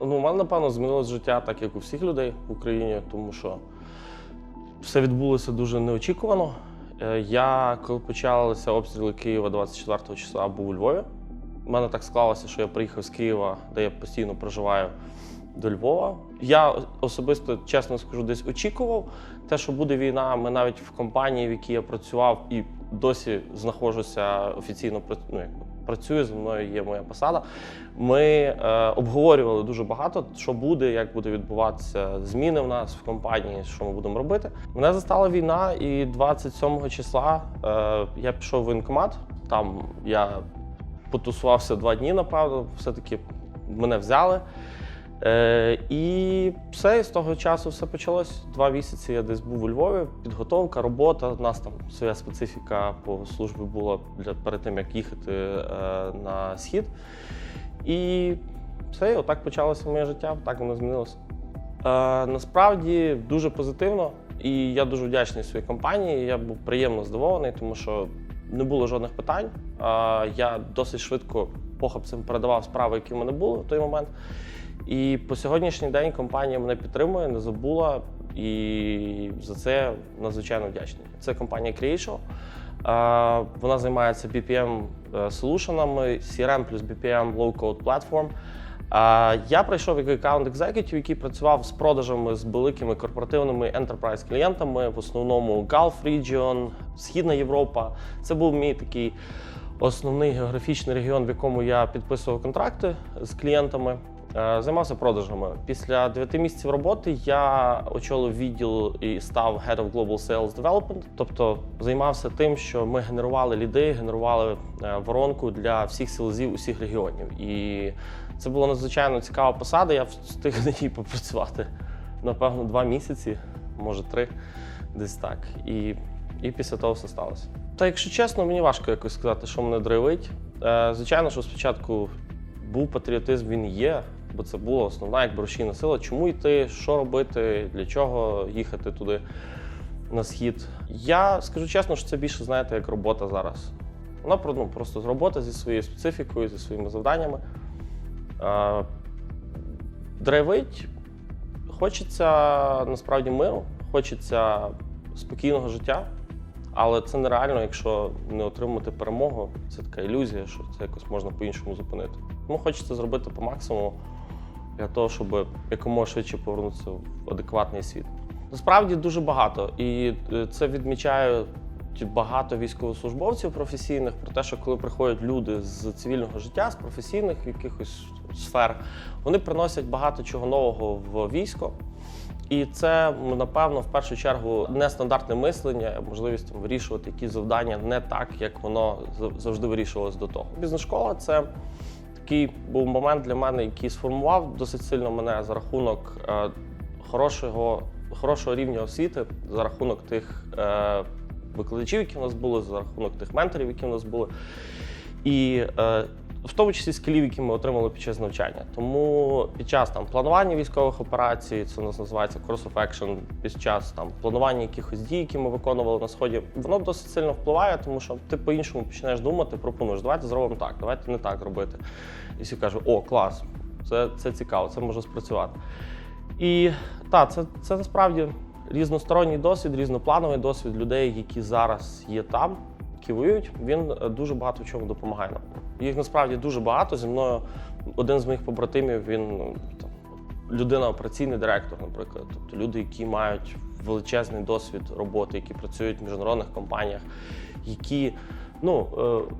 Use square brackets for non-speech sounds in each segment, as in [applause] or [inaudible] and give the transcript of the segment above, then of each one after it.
Ну, у мене, напевно, змінилось життя, так як у всіх людей в Україні, тому що все відбулося дуже неочікувано. Е, Я, коли почалися обстріли Києва 24 числа, був у Львові. У мене так склалося, що я приїхав з Києва, де я постійно проживаю, до Львова. Я особисто, чесно скажу, десь очікував те, що буде війна. Ми навіть в компанії, в якій я працював, і досі знаходжуся офіційно ну, якби, працюю, зі мною є моя посада. Ми е, обговорювали дуже багато, що буде, як буде відбуватися зміни в нас в компанії, що ми будемо робити. Мене застала війна, і 27 числа е, я пішов в воєнкомат. Там я потусувався два дні, напевно, все-таки мене взяли. Е, і все, з того часу все почалось. Два місяці я десь був у Львові, підготовка, робота. У нас там своя специфіка по службі була для, перед тим, як їхати е, на схід. І все, і отак почалося моє життя, так воно змінилося. Е, насправді дуже позитивно, і я дуже вдячний своїй компанії. Я був приємно здивований, тому що не було жодних питань. Е, я досить швидко похапцем передавав справи, які в мене були в той момент. І по сьогоднішній день компанія мене підтримує, не забула, і за це надзвичайно вдячний. Це компанія Creation. Е, Вона займається BPM солюшенами, CRM плюс BPM low-code platform. Я прийшов як аккаунт екзекутів, який працював з продажами з великими корпоративними enterprise клієнтами, в основному Gulf Region, Східна Європа. Це був мій такий основний географічний регіон, в якому я підписував контракти з клієнтами. Е, Займався продажами. Після 9 місяців роботи я очолив відділ і став Head of Global Sales Development. Тобто займався тим, що ми генерували ліди, генерували е, воронку для всіх селезів усіх регіонів. І це була надзвичайно цікава посада. Я встиг на ній попрацювати напевно два місяці, може три, десь так. І, і після того все сталося. Та якщо чесно, мені важко якось сказати, що мене драйвить. Е, Звичайно, що спочатку був патріотизм, він є, бо це була основна якби рушійна сила. Чому йти, що робити, для чого їхати туди на схід. Я скажу чесно, що це більше, знаєте, як робота зараз. Вона ну, просто робота зі своєю специфікою, зі своїми завданнями. Драйвить хочеться насправді миру, хочеться спокійного життя. Але це нереально, якщо не отримати перемогу. Це така ілюзія, що це якось можна по-іншому зупинити. Тому хочеться зробити по максимуму для того, щоб якомога швидше повернутися в адекватний світ. Насправді дуже багато, і е, це відмічаю ті багато військовослужбовців професійних про те, що коли приходять люди з цивільного життя, з професійних якихось сфер, вони приносять багато чого нового в військо. І це напевно в першу чергу нестандартне мислення, можливість там, вирішувати якісь завдання не так, як воно завжди вирішувалось до того. Бізнес-школа це такий був момент для мене, який сформував досить сильно мене за рахунок е, хорошого, хорошого рівня освіти, за рахунок тих е, викладачів, які в нас були, за рахунок тих менторів, які в нас були. І е, в тому числі скілів, які ми отримали під час навчання. Тому під час там планування військових операцій, це у нас називається course of action, під час там планування якихось дій, які ми виконували на сході, воно досить сильно впливає, тому що ти по-іншому починаєш думати, пропонуєш, давайте зробимо так, давайте не так робити. І всі кажуть, о, клас, це, це цікаво, це може спрацювати. І так, це, це насправді різносторонній досвід, різноплановий досвід людей, які зараз є там, які воюють. Він е, дуже багато в чому допомагає нам. Їх насправді дуже багато. Зі мною один з моїх побратимів, він ну, там, людина, операційний директор, наприклад. Тобто люди, які мають величезний досвід роботи, які працюють в міжнародних компаніях, які ну, е,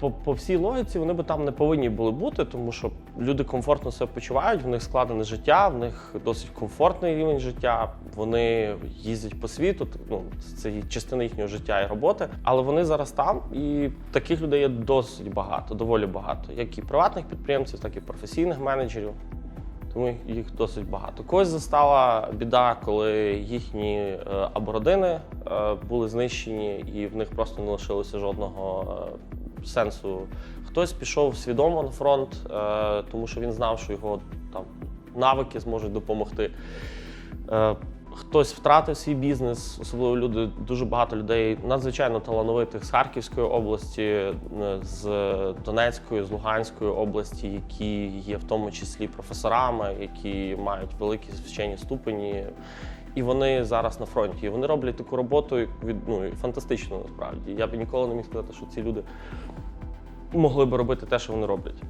по, по всій логіці вони би там не повинні були бути, тому що люди комфортно себе почувають, в них складене життя, в них досить комфортний рівень життя. Вони їздять по світу. Ну це частина їхнього життя і роботи. Але вони зараз там, і таких людей є досить багато, доволі багато, як і приватних підприємців, так і професійних менеджерів. Тому їх досить багато. Когось застала біда, коли їхні е, або родини е, були знищені, і в них просто не лишилося жодного е, сенсу. Хтось пішов свідомо на фронт, е, тому що він знав, що його там навики зможуть допомогти. Е, Хтось втратив свій бізнес, особливо люди, дуже багато людей надзвичайно талановитих з Харківської області, е, з Донецької, з Луганської області, які є в тому числі професорами, які мають великі вчені ступені. І вони зараз на фронті. І вони роблять таку роботу від ну фантастичну насправді. Я б ніколи не міг сказати, що ці люди могли би робити те, що вони роблять.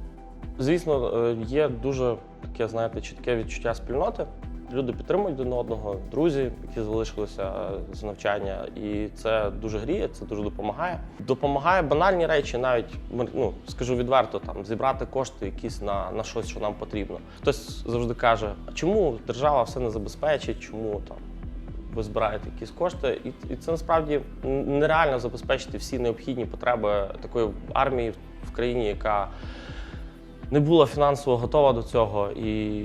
Звісно, е, є дуже таке, знаєте, чітке відчуття спільноти. Люди підтримують один одного, друзі, які залишилися е, з навчання, і це дуже гріє, це дуже допомагає. Допомагає банальні речі, навіть ну скажу відверто, там зібрати кошти якісь на, на щось, що нам потрібно. Хтось завжди каже: а чому держава все не забезпечить, чому там ви збираєте якісь кошти, і це насправді нереально забезпечити всі необхідні потреби такої армії в країні, яка не була фінансово готова до цього. І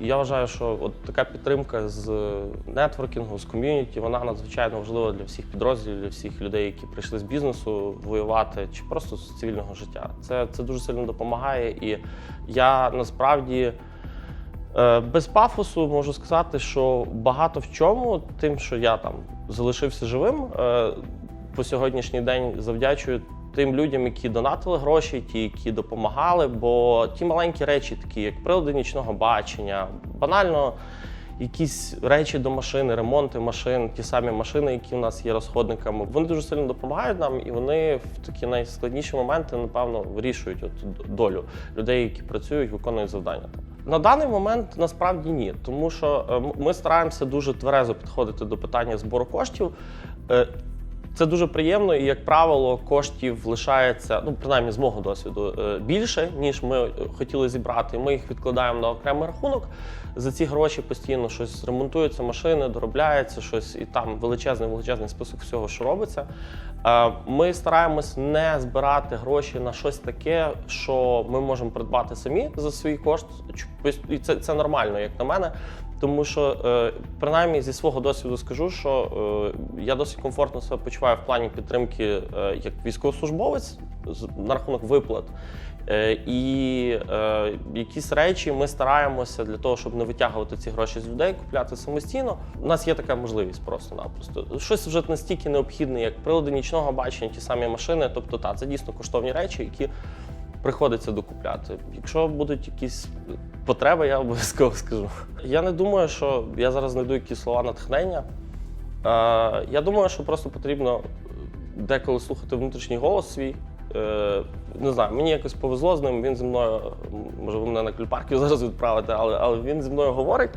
я вважаю, що от така підтримка з нетворкінгу, з ком'юніті, вона надзвичайно важлива для всіх підрозділів, для всіх людей, які прийшли з бізнесу воювати чи просто з цивільного життя. Це, це дуже сильно допомагає. І я насправді. Е, Без пафосу можу сказати, що багато в чому, тим, що я там залишився живим, е, по сьогоднішній день завдячую тим людям, які донатили гроші, ті, які допомагали. Бо ті маленькі речі, такі як прилади нічного бачення, банально якісь речі до машини, ремонти машин, ті самі машини, які у нас є розходниками, вони дуже сильно допомагають нам, і вони в такі найскладніші моменти, напевно, вирішують от долю людей, які працюють, виконують завдання. На даний момент насправді ні, тому що е, ми стараємося дуже тверезо підходити до питання збору коштів. Це дуже приємно, і як правило, коштів лишається, ну принаймні з мого досвіду, е, більше ніж ми е, хотіли зібрати. Ми їх відкладаємо на окремий рахунок. За ці гроші постійно щось ремонтуються машини, доробляється щось, і там величезний величезний список всього, що робиться. Е, Ми стараємось не збирати гроші на щось таке, що ми можемо придбати самі за свій кошт. І це, це нормально, як на мене. Тому що, е, принаймні, зі свого досвіду скажу, що е, я досить комфортно себе почуваю в плані підтримки як військовослужбовець на рахунок виплат. Е, І е, якісь речі ми стараємося для того, щоб не витягувати ці гроші з людей, купляти самостійно. У нас є така можливість просто-напросто. Щось вже настільки необхідне, як прилади нічного бачення, ті самі машини. Тобто, та, це дійсно коштовні речі, які приходиться докупляти. Якщо будуть якісь потреби, я обов'язково скажу. Я не думаю, що я зараз знайду якісь слова натхнення. Е, я думаю, що просто потрібно деколи слухати внутрішній голос свій. Е, не знаю, мені якось повезло з ним. Він зі мною, може, ви мене на кульпарків зараз відправите, але, але він зі мною говорить.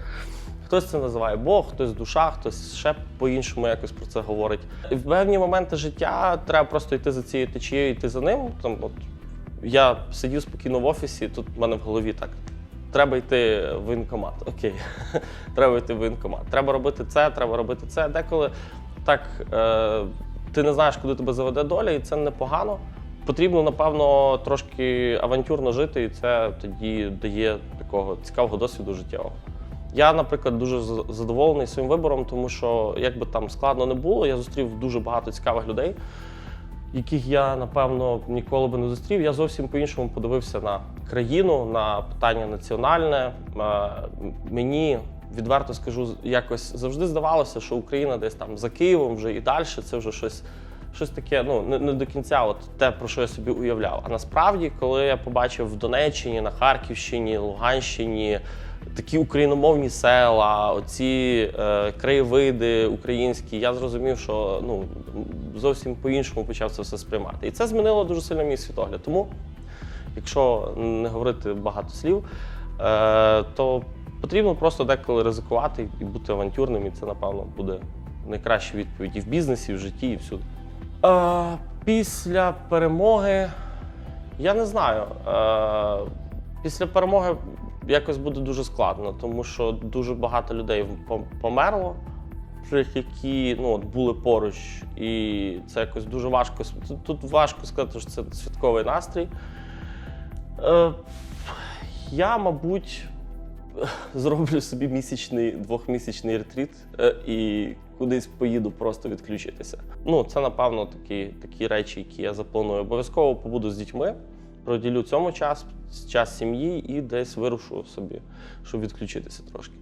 Хтось це називає Бог, хтось душа, хтось ще по-іншому якось про це говорить. І в певні моменти життя треба просто йти за цією течією, йти за ним. Там, от, я сидів спокійно в офісі, тут в мене в голові так. Треба йти в воєнкомат. Окей, [laughs] треба йти в воєнкомат. Треба робити це, треба робити це. Деколи так е, ти не знаєш, куди тебе заведе доля, і це непогано. Потрібно, напевно, трошки авантюрно жити, і це тоді дає такого цікавого досвіду життєвого. Я, наприклад, дуже задоволений своїм вибором, тому що як би там складно не було, я зустрів дуже багато цікавих людей, яких я напевно ніколи би не зустрів. Я зовсім по-іншому подивився на країну, на питання національне. Е, Мені відверто скажу, якось завжди здавалося, що Україна десь там за Києвом вже і далі це вже щось. Щось таке, ну не, не до кінця, от те, про що я собі уявляв. А насправді, коли я побачив в Донеччині, на Харківщині, Луганщині такі україномовні села, оці е, краєвиди українські, я зрозумів, що ну зовсім по-іншому почав це все сприймати. І це змінило дуже сильно мій світогляд. Тому, якщо не говорити багато слів, е, то потрібно просто деколи ризикувати і бути авантюрним, і це, напевно, буде найкраща відповідь і в бізнесі, і в житті, і всюди. Е, після перемоги я не знаю. Е, після перемоги якось буде дуже складно, тому що дуже багато людей померло, які ну, от були поруч, і це якось дуже важко. Тут важко сказати, що це святковий настрій. Е, я, мабуть, [laughs] зроблю собі місячний двохмісячний ретріт е, і кудись поїду просто відключитися. Ну, це напевно такі, такі речі, які я запланую. Обов'язково побуду з дітьми, проділю цьому час, час сім'ї і десь вирушу собі, щоб відключитися трошки.